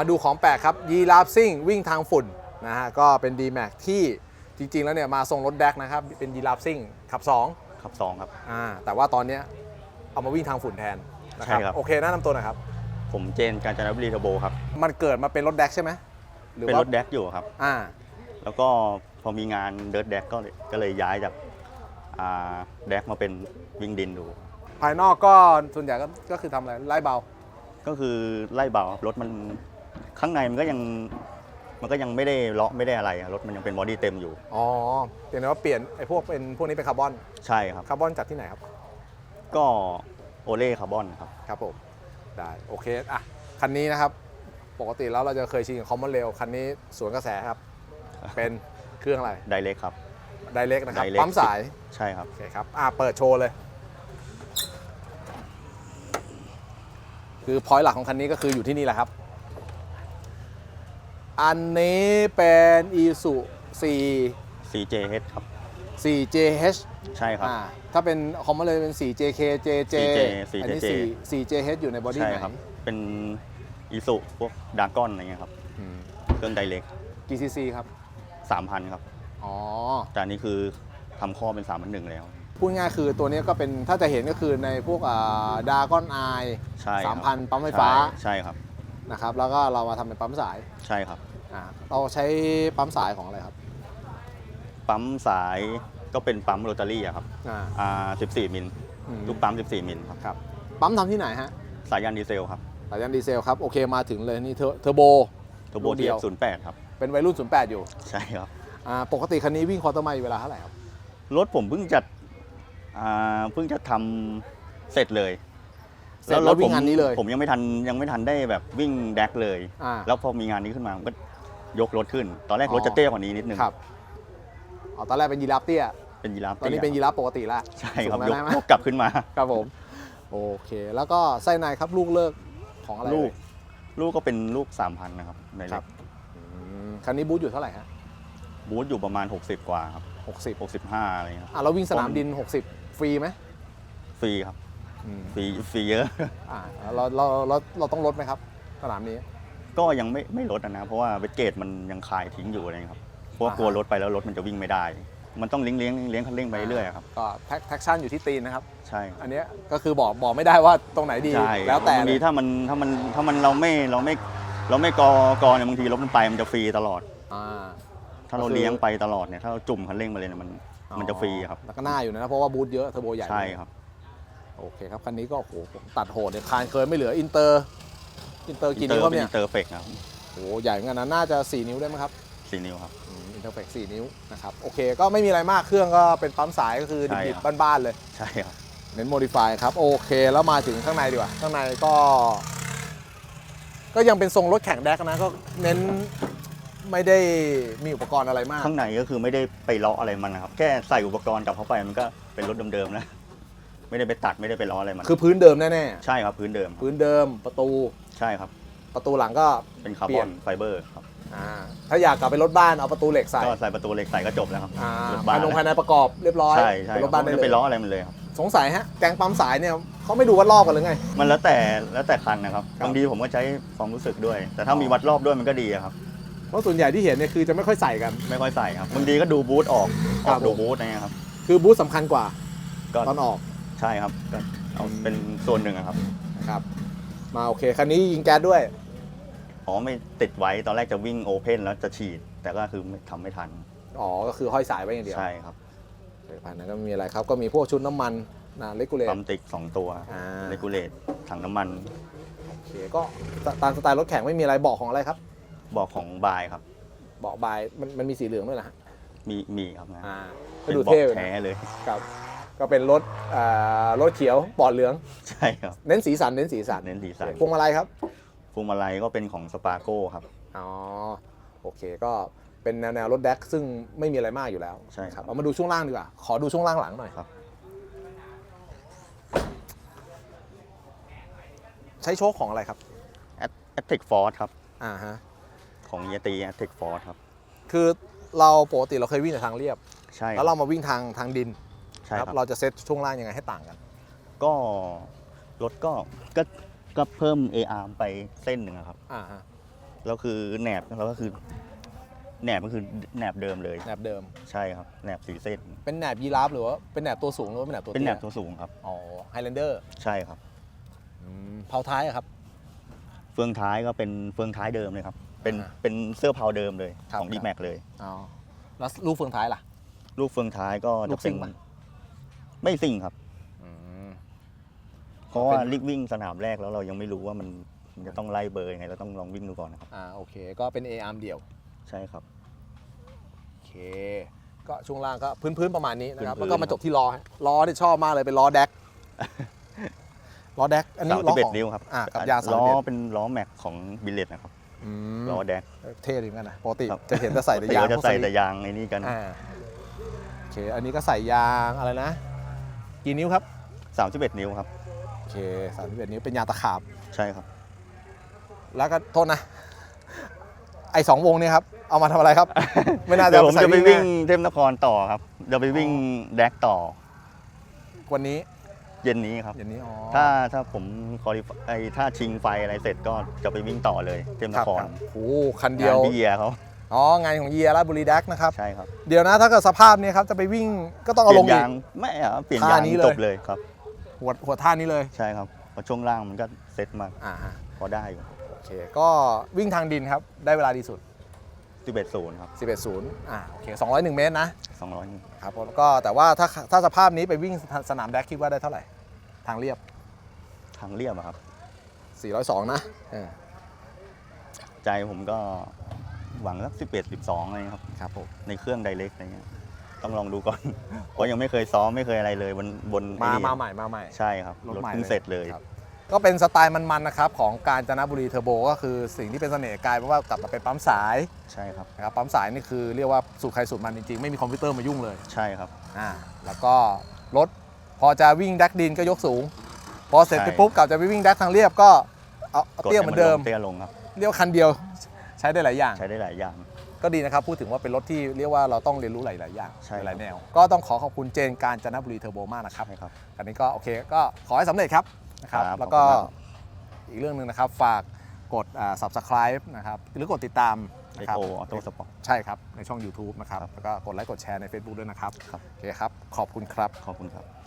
มาดูของแปลกครับยีราฟซิ่งวิ่งทางฝุ่นนะฮะก็เป็น d m a x ที่จริง ๆ แล้วเนี่ยมาทรงรถแดกนะครับ เป็นยีราฟซิ่งขับ2ขับสองครับ อ่าแต่ว่าตอนเนี้ยเอามาวิ่งทางฝุ่นแทนนะครับ ใช่ครับ โอเคแนะนำตัวหน่อยครับ ผมเจนกาญจนบุรีเทอร์โบครับ มันเกิดมาเป็นรถแดกใช่ไหมหรือเป็นว่ารถแดกอยู่ครับ อ่าแล้วก็พอมีงานเดิร์ดแดกก็เลยก็เลยย้ายจากอ่าแดกมาเป็นวิ่งดินดู ภายนอกก็ส่วนใหญ่ก็ก็คือทำอะไรไล่เบา ก็คือไล่เบารถมัน ข้างในมันก็ยังมันก็ยังไม่ได้เลาะไม่ได้อะไรอะรถมันยังเป็นบอดี้เต็มอยู่ อ๋อเพียงแต่ว่าเปลี่ยนไอ้พวกเป็นพวกนี้เป็นคาร์บอนใช่ครับ คาร์บอนจากที่ไหนครับ ก็โอเล่คาร์บอนครับ ครับผม ได้โอเคอะคันนี้นะครับปกติแล้วเราจะเคยชินกับคอมมอนเรลคันนี้สวนกระแสครับ เป็นเครื่องอะไรไดเล็กครับ ไดเ c กนะครับ Direct ปั๊มสายใช่ครับ โอเคครับอะเปิดโชว์เลย คือพอยต์หลักของคันนี้ก็คืออยู่ที่นี่แหละครับ อันนี้เป็น i s u 4 CJH ครับ 4JH ใช่ครับ อ่าถ้าเป็นคอมมอนเรลเป็น 4JK JJ 4J อันนี้ 4JJ 4 4JH อยู่ในบอดี้ใช่ไหนครับ เป็นอีสุพวกดากอนอะไรเงี้ยครับ อืม เครื่องไดเล็กกี่ซีซีครับสามพันครับ อ๋อ แต่อันนี้คือทำข้อเป็น3ามพันหนึ่งแล้ว พูดง่ายคือตัวนี้ก็เป็นถ้าจะเห็นก็คือในพวกดากอนไอใช่คสารัมบพันปั๊มไฟฟ้าใช่ใช่ครับ นะครับ แล้วก็เรามาทำเป็นปั๊มสาย ใช่ครับ อ่าเราใช้ปั๊มสายของอะไรครับปั๊มสายก็เป็นปั๊มโรตารี่อะครับอ่าอ่า14 มิลอืมลูกปั๊ม 14 มิลครับครับปั๊มทำที่ไหนฮะสายยานดีเซลครับสายยานดีเซลครับโอเคมาถึงเลยนี่เทอร์เทอร์โบทโบลูกเดีเทียยวศูนย์แปดครับ เป็นวัยรุ่น 08 อยู่ใช่ครับ อ่าปกติคันนี้วิ่งคอร์ตไมล์เวลาเท่าไหร่ครับรถผมเพิ่งจะอ่าเพิ่งจะทำเสร็จเลยเสร็จแล้ววิ่งผมงานนี้เลยผมยังไม่ทันยังไม่ทันได้แบบวิ่งแดกเลย อ่าแล้วพอมีงานนี้ขึ้นมาผมก็ ยกรถขึ้น ตอนแรกอ๋อรถจะเตี้ยกว่านี้นิดนึงครับอ๋อตอนแรกเป็นยีราฟเตี้ย เป็นยีราฟตอนนี้เป็นยีราฟปกติแล้วใช่ครับสูยงกแล้วได้ไหมยกกลับขึ้นมา ครับผม โอเค แล้วก็ไส้ในครับลูกเลิกของอะไรลูกเอ่ยลูกก็เป็นลูก3,000นะครับในคเล็รักบอืมคันนี้บูทอยู่เท่าไหร่ฮะบูธอยู่ประมาณ 60 กว่าครับ60 65อะไรเงี้ยครับอะเราวิ่งสนามดิน 60 ฟรีไหมฟรีครับอืมฟรีฟรีเยอะอ่าเราเราเราเราต้องลดไหมครับ สนามนี้ ก็ยังไม่ไม่ลดอะนะ เพราะว่าเวทเกตมันยังคายทิ้งอยู่อะไรเงี้ยครับเพราะว่าอ่าฮะกลัวรถไปแล้วรถมันจะวิ่งไม่ได้ มันต้องเลี้ยงเลี้ยงเลี้ยงคันเร่งไปเรื่อยอะครับก็แท็กแท็กชั่นอยู่ที่ตีนนะครับ ใช่อันเนี้ยก็คือบอกบอกไม่ได้ว่าตรงไหนดีใช่แล้วแต่บางเลทียถ้ามันถ้ามันถ้ามันเราไม่เราไม่เราไม่กอกอเนี่ยบางทีรถมันไปมันจะฟรีตลอด อ่า ถ้าเราก็คือเลี้ยงไปตลอดเนี่ยถ้าเราจุ่มคันเร่งมาเลยเนี่ยมันมันจะฟรีครับแล้วก็หน้าอยู่นะเพราะว่าบูทเยอะเทอร์โบใหญ่ใช่ครับโอเคครับคันนี้ก็โอ้โหผมตัดโหดเนี่ยคานเคยไม่เหลืออินเตอร์ อินเตอร์กี่นิ้วครับเนี่ยอินเตอร์เฟกครับโอ้โหใหญ่เหมือนกันนะน่าจะ 4 นิ้วได้ไหมครับสี่นิ้วครับอินเตอร์เฟก4นิ้วนะครับโอเค ก็ไม่มีอะไรมากเครื่องก็เป็นปั๊มสายก็คือใช่ดิบครับๆบ้านๆเลยใช่ครับเน้นโมดิฟายครับโอเค แล้วมาถึงข้างในดีกว่าข้างในก็ ก็ยังเป็นทรงรถแข่งแดกนะก็เน้นไม่ได้มีอุปกรณ์อะไรมาก ข้างในก็คือไม่ได้ไปเลาะอะไรมันนะครับ แค่ใส่อุปกรณ์กลับเข้าไปมันก็เป็นรถเดิมๆนะ ไม่ได้ไปตัดไม่ได้ไปล้ออะไรมันคือพื้นเดิมแน่ใช่ครับพื้นเดิมๆพื้นเดิมประตูใช่ครับ ประตูหลังก็ เป็นคาร์เปลี่บอยน นไฟเบอร์ครับอ่าถ้าอยากกลับไปรถบ้านเอาประตูเหล็กใส่ก็ใส่ประตูเหล็กใส่ก็จบแล้วครับอ่ารถบ้าภานยในภายในประกอบเรียบร้อยใช่ใช่เป็นครรับถบ้านได้ไม่เลได้ไปยล้ออะไรมันเลยครับสงสัยฮะแกงปั๊มสายเนี่ยเขาไม่ดูวัดรอบกันหรือไง มันแล้วแต่แล้วแต่คันนะครับครับ บางทีผมก็ใช้ความรู้สึกด้วย แต่ถ้ามีวัดรอบด้วยมันก็ดีอะครับ เพราะส่วนใหญ่ที่เห็นเนี่ยคือจะไม่ค่อยใส่กัน ไม่ค่อยใส่ครับบางทีก็ดูบูธออกคอรัอบกดูผมบูธอะไรเงี้ยครับ คือบูธสำคัญกว่าก็ตอนออก ใช่ครับก็เอาอืมเป็นส่วนหนึ่งอะครับ นะครับมาโอเคคันนี้ยิงแก๊สด้วย อ๋อไม่ติดไว้ตอนแรกจะวิ่งโอเพนแล้วจะฉีด แต่ก็คือไม่ทำไม่ทัน อ๋อ ก็คือห้อยสายไว้อย่างเดียวใช่ครับโอเคภายในก็ไม่มีอะไรครับ ก็มีพวกชุดน้ำมันนะเลกูเลต ปั๊มติ๊กสองตัวอ่า เลกูเลตถังน้ำมันโอเคก็ตามสไตล์รถแข่งไม่มีอะไรบอกของอะไรครับบอกของบายครับบอกบายมันมันมีสีเหลืองด้วยนะฮะมีมีครับนะอ่าก็เป็นดูบอกเท่เลยแท้นะเลย ครับ ก็เป็นรถอ่ารถเขียวปอดเหลือง ใช่ครับ เน้นสีสันเน้นสีสันเน้นดีไซน์พวงมาลัยครับพวงมาลัยก็เป็นของสปาโก้ครับ อ๋อโอเคก็เป็นแนวแนวรถแดกซึ่งไม่มีอะไรมากอยู่แล้วใช่ครับเอามาดูช่วงล่างดีกว่า ขอดูช่วงล่างหลังหน่อยครับ ใช้โชคของอะไรครับแอตเทคฟอร์ครับ อ่าฮะ ของเยตีแอตเทคฟอร์ครับ คือเราปกติเราเคยวิ่งแต่ทางเรียบ ใช่คแล้รัวบเรามาวิ่งทางทางดิน ใช่ครับ เราจะเซตช่วงล่างยังไงให้ต่างกัน ก็รถก็ก็ก็เพิ่ม AR ไปเส้นหนึ่งอะครับอ่าฮะแล้วคือแหนบแล้วก็คือแหนบก็คือแหนบเดิมเลย แหนบเดิม ใช่ครับแหนบสีเส้น เป็นแหนบยีราฟหรือว่าเป็นแหนบตัวสูงหรือว่าเป็นแหนบตัวเป็นแหนตี้ยบตัวสูงครับ อ๋อไฮแลนเดอร์ใช่ครับ เผาท้ายอะครับ เฟืองท้ายก็เป็นเฟืองท้ายเดิมเลยครับ เป็นอ่าเป็นเสื้อเผาเดิมเลยครับของค d รับแม็กเลย อ๋อแล้วลูกเฟืองท้ายล่ะ ลูกเฟืองท้ายก็ลูจะกซิ่เป็นงปะ ไม่ซิ่งครับ อืม เพราะว่าเป็นลิกวิ่งสนามแรกแล้วเรายังไม่รู้ว่ามันมันจะต้องไล่เบอร์ยังไงเราต้องลองวิ่งดูก่อนนะครับอ่าโอเค ก็เป็น A arm เดี่ยว ใช่ครับ โอเค ก็ช่วงล่างก็พื้นๆประมาณนี้นะครับพื้แล้วนๆก็มาจบที่ล้อฮะล้อที่ชอบมากเลยเป็นล้อแดกล้อแดกอันนี้สามล้สิอบเอ็ดของ นิ้วครับอ่ากับยางล้อ31เป็นล้อแม็กของบิลเลตนะครับอืมล้อแดก เท่ดีเหมือนกันนะปกติครับ จะเห็นแต่ใส่แต่แต่ยางจะพวกใส่สลิปแต่ยางไอ้นี่กัน อ่าโอเคอันนี้ก็ใส่ยางอะไรนะ กี่นิ้วครับ31 นิ้วครับ โอเคสามสิบเอ็ดนิ้วเป็นยางตะขาบ ใช่ครับ แล้วก็โทษนะ ไอ้สองวงเนี่ยครับ เอามาทำอะไรครับ ไม่น่าจะเดี๋ยวผมใส่จะไปวิ่งแน่เทพนครต่อครับเดี๋ยวไปวิ่งแดกต่อ วันนี้เย็นนี้ครับ อย่างนี้อ๋อ ถ้าถ้าผมคอลิไอถ้าชิงไฟอะไรเสร็จก็จะไปวิ่งต่อเลยเทพนครับครครับโอ้โหคันเดียวงานพี่เอียเขา อ๋องานของเยียราชบุรีแดกนะครับ ใช่ครับเดี๋ยวนะถ้าเกิดสภาพเนี้ครับจะไปวิ่งก็ต้องเปเอาลลี่ยงนอียากงไม่อะเปลี่ยนางท่ายนี้เลย จบเลยครับ หัวหัวท่านี้เลยใช่ครับเพราะช่วงล่างมันก็เซ็ตมาอ่าฮะพอได้อยู่โอเคก็วิ่งทางดินครับ ได้เวลาดีสุด 11ศูนย์ครับ11.0อ่าโอเค201 เมตรนะ200ครับผมก็แต่ว่าถ้าถ้าสภาพนี้ไปวิ่งสนามแดกคิดว่าได้เท่าไหร่ ทางเรียบ ทางเรียบอะครับ 402 นะเออใจผมก็ หวังสัก11 12อะไรครับ ครับผมในเครื่องไดเรกอะไรเงี้ยต้องลองดูก่อน เพราะยังไม่เคยซ้อมไม่เคยอะไรเลยบนบนมาไอ้นี่มาใหม่มาใหม่ ใช่ครับรรถถใหม่เพิ่งเลยเสร็จเลย ครับก็เป็นสไตล์มันๆนะครับ ของกาญจนบุรีเทอร์โบก็คือสิ่งที่เป็นเสน่ห์กลายเป็นว่ากลับมาเป็นปั๊มสายใช่ครับ นะครับปั๊มสายนี่คือเรียกว่าสูตรใครสูตรมันจริงๆ ไม่มีคอมพิวเตอร์มายุ่งเลยใช่ครับ อ่าแล้วก็รถพอจะวิ่งแดกดินก็ยกสูง พอเสร็จใช่ไปปุ๊บกลับจะไปวิ่งแดกทางเรียบก็เอาเอาเตี้ยเหมือนเดิมกให้ลงเตี้ยลงครับ เรียกว่าคันเดียว ใช้ได้หลายอย่าง ใช้ได้หลายอย่าง ก็ดีนะครับ พูดถึงว่าเป็นรถที่เรียกว่าเราต้องเรียนรู้หลายๆอย่างใช่ครับหลายๆแนว ก็ต้องขอขอบคุณเจนการจนบุรีเทอร์โบมากนะครับใช่ครับอันนี้ก็โอเคก็ขอให้สำเร็จครับนะครับ ครับแล้วก็ขอบคุณครับอีกเรื่องหนึ่งนะครับฝากกดอ่า subscribe นะครับหรือกดติดตามไอนะครับโอออโต้สปอร์ตใช่ครับ ในช่อง YouTube นะครับครับ แล้วก็กดไลค์กดแชร์ใน Facebook ด้วยนะครับครับ โอเคครับ ขอบคุณครับ ขอบคุณครับ